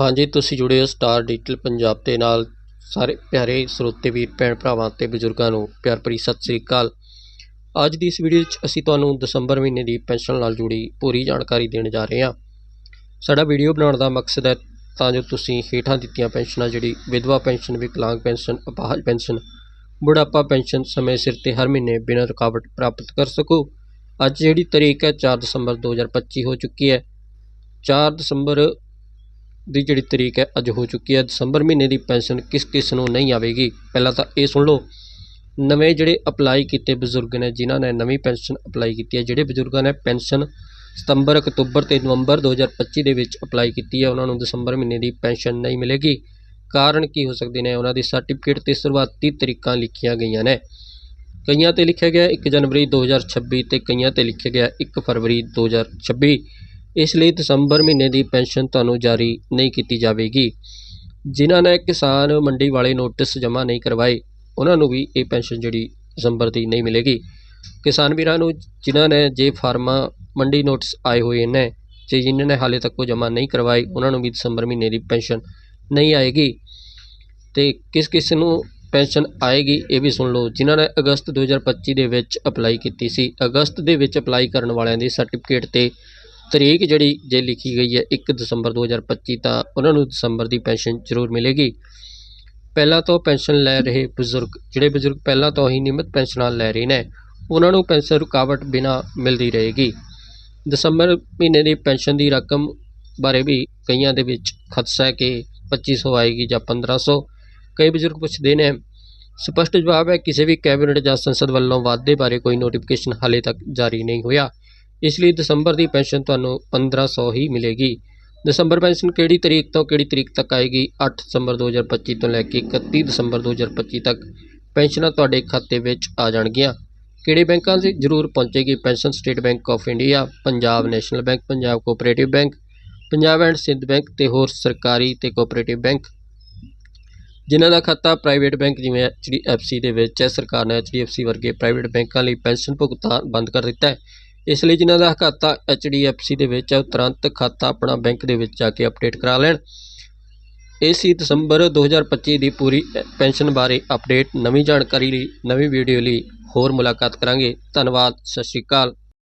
ਹਾਂਜੀ, ਤੁਸੀਂ ਜੁੜੇ ਹੋ ਸਟਾਰ ਡਿਜੀਟਲ ਪੰਜਾਬ ਦੇ ਨਾਲ। ਸਾਰੇ ਪਿਆਰੇ ਸਰੋਤੇ, ਵੀਰ, ਭੈਣ ਭਰਾਵਾਂ ਤੇ ਬਜ਼ੁਰਗਾਂ ਨੂੰ ਪਿਆਰ ਭਰੀ ਸਤਿ ਸ੍ਰੀ ਅਕਾਲ। ਅੱਜ ਦੀ ਇਸ ਵੀਡੀਓ ਵਿੱਚ ਅਸੀਂ ਤੁਹਾਨੂੰ ਦਸੰਬਰ ਮਹੀਨੇ ਦੀ ਪੈਨਸ਼ਨ ਨਾਲ ਜੁੜੀ ਪੂਰੀ ਜਾਣਕਾਰੀ ਦੇਣ ਜਾ ਰਹੇ ਹਾਂ। ਸਾਡਾ ਵੀਡੀਓ ਬਣਾਉਣ ਦਾ ਮਕਸਦ ਹੈ ਤਾਂ ਜੋ ਤੁਸੀਂ ਹੇਠਾਂ ਦਿੱਤੀਆਂ ਪੈਨਸ਼ਨਾਂ, ਜਿਹੜੀ ਵਿਧਵਾ ਪੈਨਸ਼ਨ, ਵਿਕਲਾਂਗ ਪੈਨਸ਼ਨ, ਅਪਾਹਜ ਪੈਨਸ਼ਨ, ਬੁਢਾਪਾ ਪੈਨਸ਼ਨ ਸਮੇਂ ਸਿਰ ਤੇ ਹਰ ਮਹੀਨੇ ਬਿਨਾਂ ਰੁਕਾਵਟ ਪ੍ਰਾਪਤ ਕਰ ਸਕੋ। ਅੱਜ ਜਿਹੜੀ ਤਰੀਕ ਹੈ 4 ਦਸੰਬਰ 2025 ਹੋ ਚੁੱਕੀ ਹੈ। 4 ਦਸੰਬਰ ਦੀ ਜਿਹੜੀ ਤਰੀਕ ਹੈ, ਅੱਜ ਹੋ ਚੁੱਕੀ ਹੈ। ਦਸੰਬਰ ਮਹੀਨੇ ਦੀ ਪੈਨਸ਼ਨ ਕਿਸ ਕਿਸ ਨੂੰ ਨਹੀਂ ਆਵੇਗੀ? ਪਹਿਲਾਂ ਤਾਂ ਇਹ ਸੁਣ ਲਓ। ਨਵੇਂ ਜਿਹੜੇ ਅਪਲਾਈ ਕੀਤੇ ਬਜ਼ੁਰਗ ਨੇ, ਜਿਨ੍ਹਾਂ ਨੇ ਨਵੀਂ ਪੈਨਸ਼ਨ ਅਪਲਾਈ ਕੀਤੀ ਹੈ, ਜਿਹੜੇ ਬਜ਼ੁਰਗਾਂ ਨੇ ਪੈਨਸ਼ਨ ਸਤੰਬਰ, ਅਕਤੂਬਰ ਤੇ ਨਵੰਬਰ 2025 ਦੇ ਵਿੱਚ ਅਪਲਾਈ ਕੀਤੀ ਹੈ, ਉਹਨਾਂ ਨੂੰ ਦਸੰਬਰ ਮਹੀਨੇ ਦੀ ਪੈਨਸ਼ਨ ਨਹੀਂ ਮਿਲੇਗੀ। ਕਾਰਨ ਕੀ ਹੋ ਸਕਦੇ ਨੇ? ਉਹਨਾਂ ਦੀ ਸਰਟੀਫਿਕੇਟ ਤੇ ਸ਼ੁਰੂਆਤੀ ਤਰੀਕਾਂ ਲਿਖੀਆਂ ਗਈਆਂ ਨੇ। ਕਈਆਂ ਤੇ ਲਿਖਿਆ ਗਿਆ 1 ਜਨਵਰੀ 2026 ਤੇ ਕਈਆਂ ਤੇ ਲਿਖਿਆ ਗਿਆ 1 ਫਰਵਰੀ 2026 ਇਸ ਲਈ ਦਸੰਬਰ ਮਹੀਨੇ ਦੀ ਪੈਨਸ਼ਨ ਤੁਹਾਨੂੰ ਜਾਰੀ ਨਹੀਂ ਕੀਤੀ ਜਾਵੇਗੀ। ਜਿਨ੍ਹਾਂ ਨੇ ਕਿਸਾਨ ਮੰਡੀ ਵਾਲੇ ਨੋਟਿਸ ਜਮ੍ਹਾਂ ਨਹੀਂ ਕਰਵਾਏ, ਉਹਨਾਂ ਨੂੰ ਵੀ ਇਹ ਪੈਨਸ਼ਨ ਜਿਹੜੀ ਦਸੰਬਰ ਦੀ ਨਹੀਂ ਮਿਲੇਗੀ। ਕਿਸਾਨ ਵੀਰਾਂ ਨੂੰ ਜਿਨ੍ਹਾਂ ਨੇ ਜੇ ਫਾਰਮਾਂ ਮੰਡੀ ਨੋਟਿਸ ਆਏ ਹੋਏ ਨੇ, ਜੇ ਜਿਨ੍ਹਾਂ ਨੇ ਹਾਲੇ ਤੱਕ ਉਹ ਜਮ੍ਹਾਂ ਨਹੀਂ ਕਰਵਾਏ, ਉਹਨਾਂ ਨੂੰ ਵੀ ਦਸੰਬਰ ਮਹੀਨੇ ਦੀ ਪੈਨਸ਼ਨ ਨਹੀਂ ਆਏਗੀ। ਤੇ ਕਿਸ ਕਿਸ ਨੂੰ ਪੈਨਸ਼ਨ ਆਏਗੀ ਇਹ ਵੀ ਸੁਣ ਲਓ। ਜਿਨ੍ਹਾਂ ਨੇ ਅਗਸਤ 2025 ਦੇ ਵਿੱਚ ਅਪਲਾਈ ਕੀਤੀ ਸੀ, ਅਗਸਤ ਦੇ ਵਿੱਚ ਅਪਲਾਈ ਕਰਨ ਵਾਲਿਆਂ ਦੀ ਸਰਟੀਫਿਕੇਟ ਤੇ ਤਰੀਕ ਜਿਹੜੀ ਜੇ ਲਿਖੀ ਗਈ ਹੈ 1 ਦਸੰਬਰ 2025 ਤਾਂ ਉਹਨਾਂ ਨੂੰ ਦਸੰਬਰ ਦੀ ਪੈਨਸ਼ਨ ਜ਼ਰੂਰ ਮਿਲੇਗੀ। ਪਹਿਲਾਂ ਤੋਂ ਪੈਨਸ਼ਨ ਲੈ ਰਹੇ ਬਜ਼ੁਰਗ, ਜਿਹੜੇ ਬਜ਼ੁਰਗ ਪਹਿਲਾਂ ਤੋਂ ਹੀ ਨਿਯਮਿਤ ਪੈਨਸ਼ਨਾਂ ਲੈ ਰਹੇ ਨੇ, ਉਹਨਾਂ ਨੂੰ ਪੈਨਸ਼ਨ ਰੁਕਾਵਟ ਬਿਨਾ ਮਿਲਦੀ ਰਹੇਗੀ। ਦਸੰਬਰ ਮਹੀਨੇ ਦੀ ਪੈਨਸ਼ਨ ਦੀ ਰਕਮ ਬਾਰੇ ਵੀ ਕਈਆਂ ਦੇ ਵਿੱਚ ਖਦਸ਼ਾ ਹੈ ਕਿ 2500 ਆਏਗੀ ਜਾਂ 1500 ਕਈ ਬਜ਼ੁਰਗ ਪੁੱਛਦੇ ਨੇ, ਸਪਸ਼ਟ ਜਵਾਬ ਹੈ, ਕਿਸੇ ਵੀ ਕੈਬਨਿਟ ਜਾਂ ਸੰਸਦ ਵੱਲੋਂ ਵਾਅਦੇ ਬਾਰੇ ਕੋਈ ਨੋਟੀਫਿਕੇਸ਼ਨ ਹਾਲੇ ਤੱਕ ਜਾਰੀ ਨਹੀਂ ਹੋਇਆ। ਇਸ ਲਈ ਦਸੰਬਰ ਦੀ ਪੈਨਸ਼ਨ ਤੁਹਾਨੂੰ 1500 ਹੀ ਮਿਲੇਗੀ। ਦਸੰਬਰ ਪੈਨਸ਼ਨ ਕਿਹੜੀ ਤਰੀਕ ਤੋਂ ਕਿਹੜੀ ਤਰੀਕ ਤੱਕ ਆਏਗੀ? 8 ਦਸੰਬਰ 2025 ਤੋਂ ਲੈ ਕੇ 31 ਦਸੰਬਰ 2025 ਤੱਕ ਪੈਨਸ਼ਨਾਂ ਤੁਹਾਡੇ ਖਾਤੇ ਵਿੱਚ ਆ ਜਾਣਗੀਆਂ। ਕਿਹੜੇ ਬੈਂਕਾਂ 'ਚ ਜ਼ਰੂਰ ਪਹੁੰਚੇਗੀ pension? State Bank of India, Punjab National Bank, Punjab Cooperative Bank, Punjab and Sindh Bank ਤੇ ਹੋਰ ਸਰਕਾਰੀ ਤੇ ਕੋਆਪਰੇਟਿਵ ਬੈਂਕ। ਜਿਨ੍ਹਾਂ ਦਾ ਖਾਤਾ ਪ੍ਰਾਈਵੇਟ ਬੈਂਕ ਜਿਵੇਂ ਐਚਡੀਐਫਸੀ ਦੇ ਵਿੱਚ ਹੈ, ਸਰਕਾਰ ਨੇ ਐਚਡੀਐਫਸੀ ਵਰਗੇ ਪ੍ਰਾਈਵੇਟ ਬੈਂਕਾਂ ਲਈ ਪੈਨਸ਼ਨ ਭੁਗਤਾਨ ਬੰਦ ਕਰ ਦਿੱਤਾ ਹੈ। ਇਸ ਲਈ ਜਿਨ੍ਹਾਂ ਦਾ ਖਾਤਾ ਐਚਡੀਐਫਸੀ ਦੇ ਵਿੱਚ ਹੈ, ਉਹ ਤੁਰੰਤ ਖਾਤਾ ਆਪਣਾ ਬੈਂਕ ਦੇ ਵਿੱਚ ਜਾ ਕੇ ਅਪਡੇਟ ਕਰਾ ਲੈਣ। ਇਹ ਸੀ ਦਸੰਬਰ 2025 ਦੀ ਪੂਰੀ ਪੈਨਸ਼ਨ ਬਾਰੇ ਅਪਡੇਟ ਨਵੀਂ ਜਾਣਕਾਰੀ ਲਈ, ਨਵੀਂ ਵੀਡੀਓ ਲਈ ਹੋਰ ਮੁਲਾਕਾਤ ਕਰਾਂਗੇ। ਧੰਨਵਾਦ, ਸਤਿ ਸ਼੍ਰੀ ਅਕਾਲ।